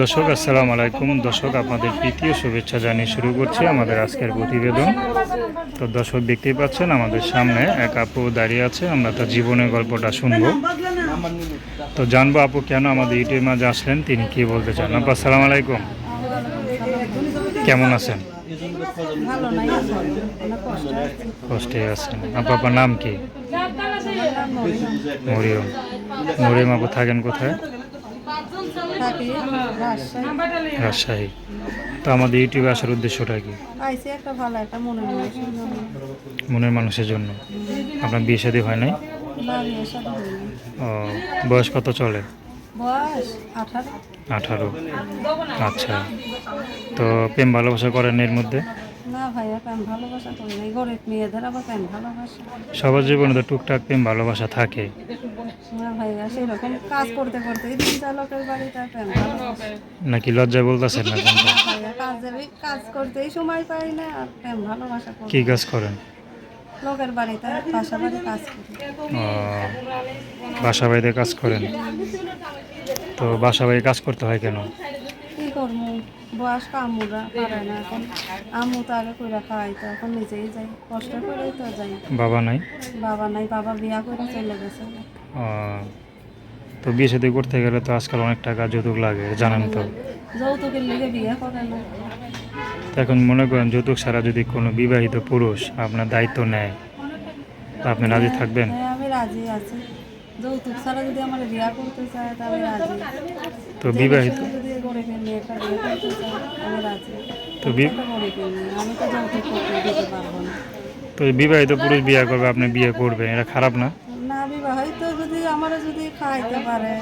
দর্শক, আসসালামু আলাইকুম। দর্শক, আপনাদের তৃতীয় শুভেচ্ছা জানিয়ে শুরু করছি আমাদের আজকের প্রতিবেদন। তো দর্শক, দেখতেই পাচ্ছেন, আমাদের সামনে এক আপু দাঁড়িয়ে আছে। আমরা তার জীবনের গল্পটা শুনব। তো জানব আপু, কেন আমাদের ইউটিউবের মাঝে আসলেন? তিনি কি বলতে চান? আপা, আসসালামু আলাইকুম। কেমন আছেন? কষ্ট আছে। কষ্টে আছেন। আপু, আপনার নাম কি। মরিয়ম। মরিয়ম আপু, থাকেন কোথায়? থাকি রাজশাহী। রাজশাহী। তো আমাদের ইউটিউবে আসার উদ্দেশ্যটা কি? পাইছি একটা ভালো একটা মনের মানুষের জন্য। মনের মানুষের জন্য। আপনার বিয়ে শাদী হয় নাই? না ও বয়স কত চলে? বয়স আঠারো। আঠারো। আচ্ছা। তো প্রেম ভালোবাসা করেন এর মধ্যে? না ভাইয়া প্রেম ভালোবাসা করি নাই। গরিব মেয়েদের আবার প্রেম ভালোবাসা। সবার জীবনে তো টুকটাক প্রেম ভালোবাসা থাকে। না ভাইয়া সেরকম কাজ করতে করতে। যা লোকের বাড়িতে নাকি লজ্জায় বলতেছেন না কোনটা? কাজ করতেই সময় পাই না আর প্রেম ভালোবাসা করি কি কাজ করেন? লোকের বাড়িতে বাসা বাড়ি কাজ করি। বাসা বাড়িতে কাজ করেন? তো বাসা বাড়ি কাজ করতে হয় কেন? কি করব? বয়স্ক আম্মুরা পারে না এখন। আম্মু তো আগে কইরা খাওয়াই তো এখন নিজেই যাই। কষ্ট করেই তো যাই। বাবা নাই? বাবা নাই বাবা বিয়া করে চলে গেছে। তো বিয়ে শাদী করতে গেলে তো আজকাল অনেক টাকা যৌতুক লাগে জানেন তো। এখন মনে করেন যৌতুক ছাড়া যদি কোনো বিবাহিত পুরুষ আপনার দায়িত্ব নেয় তা আপনি রাজি থাকবেন? হ্যাঁ করতে চায় তা বিবাহিত তো বিবাহিত পুরুষ বিয়ে করবে আপনি বিয়ে করবেন এটা খারাপ না? বিবাহিত যদি আমারও যদি খাইতে পারে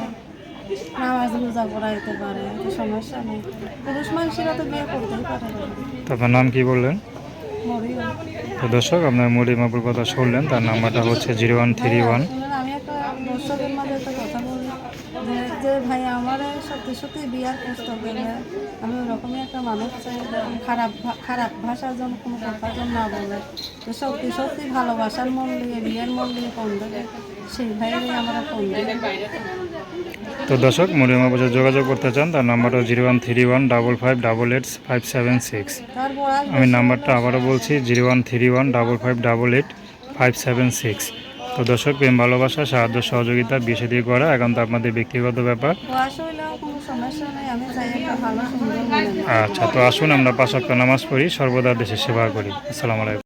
নামাজ রোজা পড়াইতে পারে তো সমস্যা নেই। পুরুষ মানুষেরা তো বিয়ে করতেই পারে না। নাম কি বললেন? তো দর্শক আপনার মরিমাবুর কথা শুনলেন তার নাম্বারটা হচ্ছে জিরো ওয়ান থ্রি ওয়ান। আমি একটা দর্শকের মাঝে একটা কথা যে ভাই আমার সত্যি সত্যি বিয়ার প্রস্তাব দেবে আমি ওরকমই একটা মানুষ চাই খারাপ খারাপ ভাষার জন্য কোনো কথা যেন না বলে। তো সত্যি সত্যি ভালোবাসার মন দিয়ে বিয়ের মন দিয়ে ফোন দেবে সেই ভাইয়েরই আমরা ফোন তো দর্শক আপুর সাথে যোগাযোগ করতে চান তার নাম্বারটা zero one three one double five double eight five seven six. আমি নাম্বারটা আবারও বলছি zero one three one double five double eight five seven six. তো দর্শক প্রেম ভালোবাসা সাহায্য সহযোগিতা বিয়ে দিয়ে করা এখন তো আপনাদের ব্যক্তিগত ব্যাপার। আচ্ছা তো আসুন আমরা পাঁচ নামাজ পড়ি সর্বদা দেশের সেবা করি। আসসালামু আলাইকুম।